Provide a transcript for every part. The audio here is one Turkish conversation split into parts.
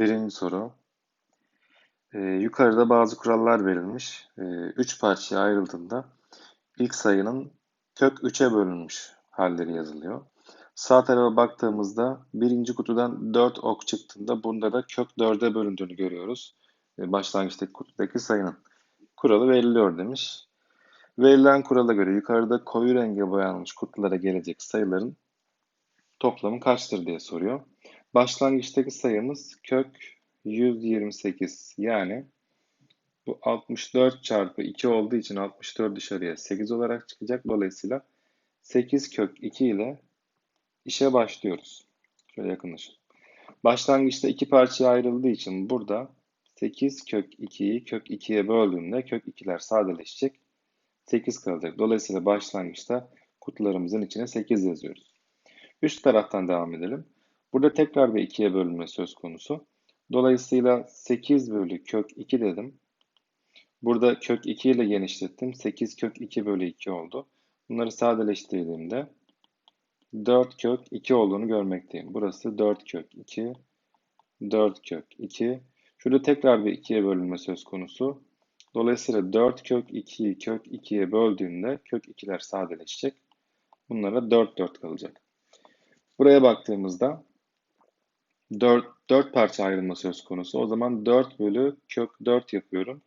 Birinci soru. Ee, yukarıda bazı kurallar verilmiş. Ee, üç parçaya ayrıldığında ilk sayının kök 3'e bölünmüş halleri yazılıyor. Sağ tarafa baktığımızda birinci kutudan 4 ok çıktığında bunda da kök 4'e bölündüğünü görüyoruz. Ee, başlangıçtaki kutudaki sayının kuralı veriliyor demiş. Verilen kurala göre yukarıda koyu renge boyanmış kutulara gelecek sayıların toplamı kaçtır diye soruyor. Başlangıçtaki sayımız kök 128 yani bu 64 çarpı 2 olduğu için 64 dışarıya 8 olarak çıkacak. Dolayısıyla 8 kök 2 ile işe başlıyoruz. Şöyle yakınlaşın. Başlangıçta iki parçaya ayrıldığı için burada 8 kök 2'yi kök 2'ye böldüğümde kök 2'ler sadeleşecek. 8 kalacak. Dolayısıyla başlangıçta kutularımızın içine 8 yazıyoruz. Üst taraftan devam edelim. Burada tekrar bir 2'ye bölünme söz konusu. Dolayısıyla 8 bölü kök 2 dedim. Burada kök 2 ile genişlettim. 8 kök 2 bölü 2 oldu. Bunları sadeleştirdiğimde 4 kök 2 olduğunu görmekteyim. Burası 4 kök 2, 4 kök 2. Şurada tekrar bir 2'ye bölünme söz konusu. Dolayısıyla 4 kök 2'yi kök 2'ye böldüğümde kök 2'ler sadeleşecek. Bunlara 4 4 kalacak. Buraya baktığımızda 4, 4 parça ayrılma söz konusu. O zaman 4 bölü kök 4 yapıyorum.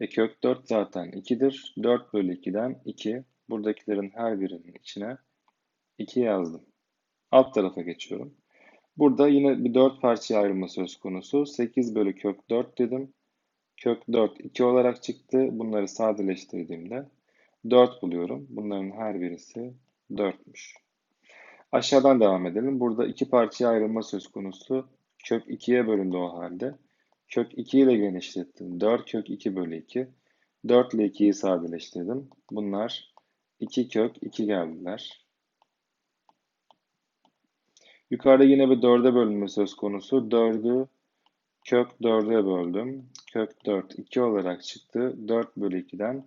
E kök 4 zaten 2'dir. 4 bölü 2'den 2. Buradakilerin her birinin içine 2 yazdım. Alt tarafa geçiyorum. Burada yine bir 4 parçaya ayrılma söz konusu. 8 bölü kök 4 dedim. Kök 4 2 olarak çıktı. Bunları sadeleştirdiğimde 4 buluyorum. Bunların her birisi 4'müş. Aşağıdan devam edelim. Burada iki parçaya ayrılma söz konusu. Kök 2'ye bölündü o halde. Kök 2 ile genişlettim. 4 kök 2 bölü 2. 4 ile 2'yi sadeleştirdim. Bunlar 2 kök 2 geldiler. Yukarıda yine bir 4'e bölünme söz konusu. 4'ü kök 4'e böldüm. Kök 4 2 olarak çıktı. 4 bölü 2'den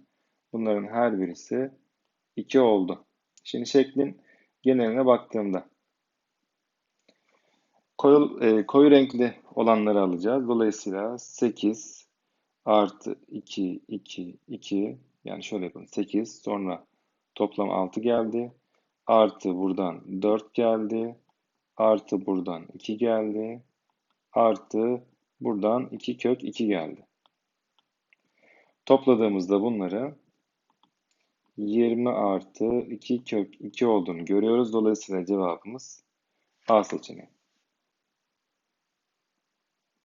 bunların her birisi 2 oldu. Şimdi şeklin geneline baktığımda koyu, e, koyu renkli olanları alacağız. Dolayısıyla 8 artı 2, 2, 2 yani şöyle yapalım 8 sonra toplam 6 geldi. Artı buradan 4 geldi. Artı buradan 2 geldi. Artı buradan 2 kök 2 geldi. Topladığımızda bunları 20 artı 2 kök 2 olduğunu görüyoruz. Dolayısıyla cevabımız A seçeneği.